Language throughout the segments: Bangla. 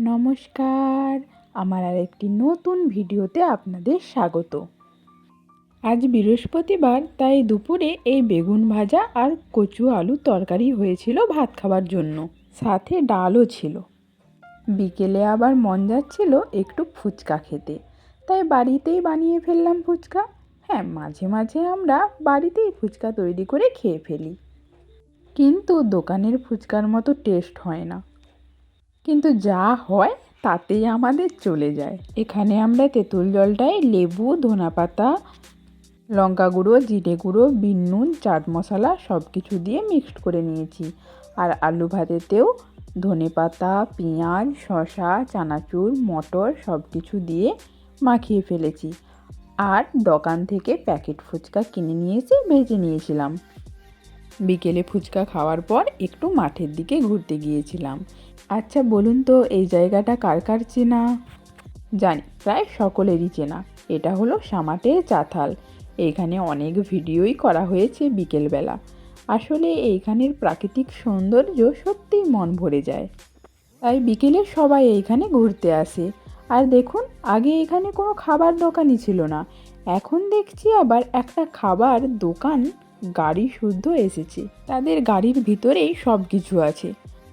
নমস্কার। আমার আর একটি নতুন ভিডিওতে আপনাদের স্বাগত। আজ বৃহস্পতিবার, তাই দুপুরে এই বেগুন ভাজা আর কচু আলু তরকারি হয়েছিল ভাত খাবার জন্য। সাথে ডালও ছিল। বিকেলে আবার মন যাচ্ছিল একটু ফুচকা খেতে। তাই বাড়িতেই বানিয়ে ফেললাম ফুচকা। হ্যাঁ মাঝে মাঝে আমরা বাড়িতেই ফুচকা তৈরি করে খেয়ে ফেলি। কিন্তু দোকানের ফুচকার মতো টেস্ট হয় না। কিন্তু যা হয় তাতেই আমাদের চলে যায়। এখানে আমরা তেঁতুল জলটায় লেবু, ধনেপাতা লঙ্কা গুঁড়ো জিরে গুঁড়ো বিন নুন চাট মশলা সব কিছু দিয়ে মিক্সড করে নিয়েছি। আর আলু ভাতেতেও ধনেপাতা, পেঁয়াজ, শসা, চানাচুর, মটর সব কিছু দিয়ে মাখিয়ে ফেলেছি। আর দোকান থেকে প্যাকেট ফুচকা কিনে নিয়ে ভেজে নিয়েছিলাম। বিকেলে ফুচকা খাওয়ার পর একটু মাঠের দিকে ঘুরতে গিয়েছিলাম। আচ্ছা বলুন তো, এই জায়গাটা কার কার চেনা? জানি, প্রায় সকলেরই চেনা। এটা হলো সামাটের চাথাল। এইখানে অনেক ভিডিওই করা হয়েছে বিকেলবেলা। আসলে এইখানের প্রাকৃতিক সৌন্দর্য সত্যিই মন ভরে যায়। তাই বিকেলে সবাই এইখানে ঘুরতে আসে। আর দেখুন, আগে এখানে কোনো খাবার দোকানই ছিল না। এখন দেখছি আবার একটা খাবার দোকান গাড়ি শুদ্ধ এসেছে। তাদের গাড়ির ভিতরেই সব কিছু আছে।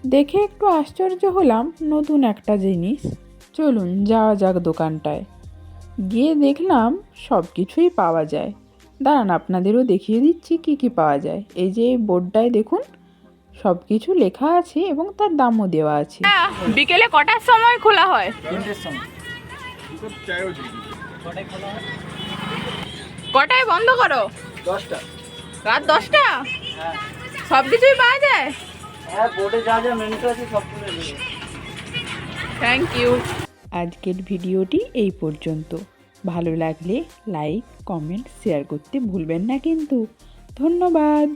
দেখে একটু আশ্চর্য হলাম নতুন একটা জিনিস। চলুন যাওয়া যাক দোকানটায়। গিয়ে দেখলাম সব কিছুই পাওয়া যায়। দাঁড়ান আপনাদেরও দেখিয়ে দিচ্ছি কি কি পাওয়া যায়। এই যে এই বোর্ডটায় দেখুন সব কিছু লেখা আছে এবং তার দামও দেওয়া আছে। বিকেলে কটার সময় খোলা হয়? কটায় বন্ধ করো? দশটা। রাত দশটা? সব কিছুই পাওয়া যায়? হ্যাঁ থ্যাংক ইউ আজকের ভিডিওটি এই পর্যন্ত। ভালো লাগলে লাইক কমেন্ট শেয়ার করতে ভুলবেন না কিন্তু। ধন্যবাদ।